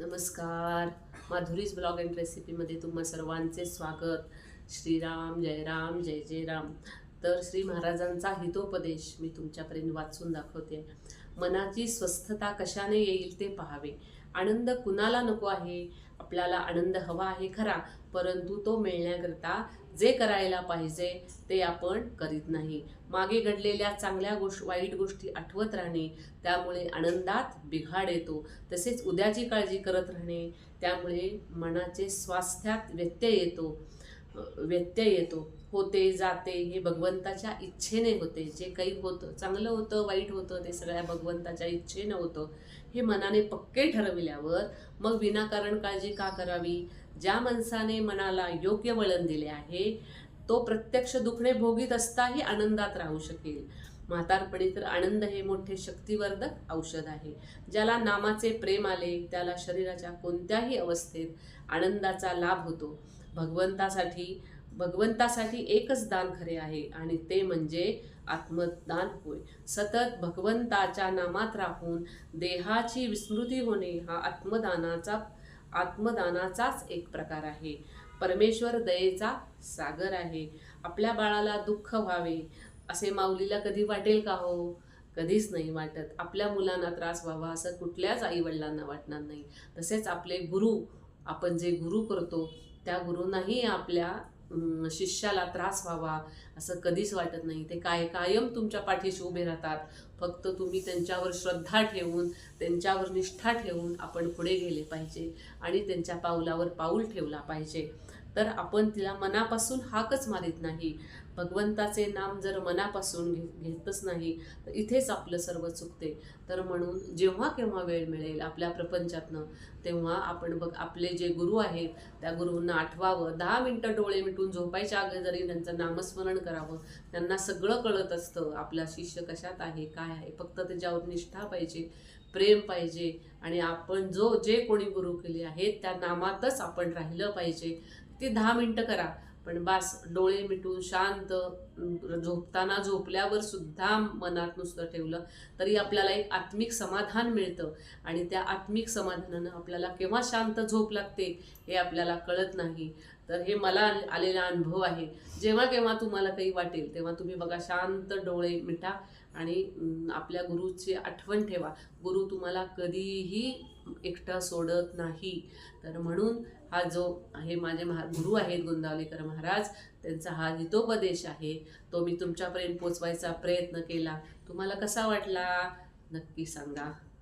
नमस्कार. Madhuri's blog and रेसिपीमध्ये तुम्हा सर्वांचे स्वागत. श्रीराम जय राम जय जय राम तर श्री महाराजांचा हितोपदेश मी तुमच्यापर्यंत वाचून दाखवते. मनाची स्वस्थता कशाने येईल ते पाहावे. आनंद कुणाला नको आहे? आपल्याला आनंद हवा आहे खरा परंतु तो मिळण्याकरता जे करायला पाहिजे ते आपण करीत नाही. मागे घडलेल्या चांगल्या गोष्ट वाईट गोष्टी आठवत राहणे त्यामुळे आनंदात बिघाड येतो. तसेच उद्याची काळजी करत राहणे त्यामुळे मनाचे स्वास्थ्यात व्यत्यय येतो. व्यत्यय येतो. होते जाते हे भगवंताच्या इच्छेने होते. जे काही होतं चांगलं होतं वाईट होतं ते सगळ्या भगवंताच्या इच्छेनं होतं हे मनाने पक्के ठरविल्यावर मग विनाकारण काळजी का करावी? ज्या माणसाने मनाला योग्य वळण दिले आहे तो प्रत्यक्ष दुखणे भोगीत असताही आनंदात राहू शकेल. म्हातारपणी तर आनंद हे मोठे शक्तिवर्धक औषध आहे. ज्याला नामाचे प्रेम आले त्याला शरीराच्या कोणत्याही अवस्थेत आनंदाचा लाभ होतो. भगवंतासाठी भगवंतासाठी एकच दान खरे आहे आणि ते म्हणजे आत्मदान होय. सतत भगवंताच्या नामात राहून देहाची विस्मृती होणे हा आत्मदानाचा आत्मदानाचाच एक प्रकार आहे. परमेश्वर दयेचा सागर आहे. आपल्या बाळाला दुःख व्हावे असे माऊलीला कधी वाटेल का हो? कधीच नाही वाटत. आपल्या मुलांना त्रास व्हावा असं कुठल्याच आईवडिलांना वाटणार नाही. तसेच आपले गुरु आपण जे गुरु करतो त्या गुरूंनाही आपल्या शिष्याला त्रास व्हावा असं कधीच वाटत नाही. ते काय कायम तुमच्या पाठीशी उभे राहतात. फक्त तुम्ही त्यांच्यावर श्रद्धा ठेवून त्यांच्यावर निष्ठा ठेवून आपण पुढे गेले पाहिजे आणि त्यांच्या पाऊलावर पाऊल ठेवला पाहिजे. तर आपण तिला मनापासून हाकच मारित नाही. भगवंताचे नाम जर मनापासून घे घेतच नाही तर इथेच आपलं सर्व चुकते. तर म्हणून जेव्हा केव्हा वेळ मिळेल आपल्या प्रपंचातनं तेव्हा आपण बघ आपले जे गुरु आहेत त्या गुरूंना आठवावं. दहा मिनटं डोळे मिटून झोपायच्या अगोदर जरी त्यांचं नामस्मरण करावं त्यांना सगळं कळत असतं आपला शिष्य कशात आहे काय आहे. फक्त त्याच्यावर निष्ठा पाहिजे प्रेम पाहिजे आणि आपण जो जे कोणी गुरु केले आहेत त्या नामातच आपण राहिलं पाहिजे. ते दहा मिनटं करा. पण बास डोळे मिटून शांत झोपताना झोपल्यावर सुद्धा मनात नुसतं ठेवलं तरी आपल्याला एक आत्मिक समाधान मिळतं. आणि त्या आत्मिक समाधानानं आपल्याला केव्हा शांत झोप लागते हे आपल्याला कळत नाही. तर हे मला आलेला अनुभव आहे. जेव्हा केव्हा तुम्हाला काही वाटेल तेव्हा तुम्ही बघा शांत डोळे मिटा. आणि आपल्या गुरुची आठवण ठेवा. गुरु तुम्हाला कधीही एकटा सोडत नाही. तर म्हणून हा जो हे माझे महा गुरु आहेत गोंदावलेकर महाराज त्यांचा हा हितोपदेश आहे. तो मी तुमच्यापर्यंत पोचवायचा प्रयत्न केला. तुम्हाला कसा वाटला? नक्की सांगा.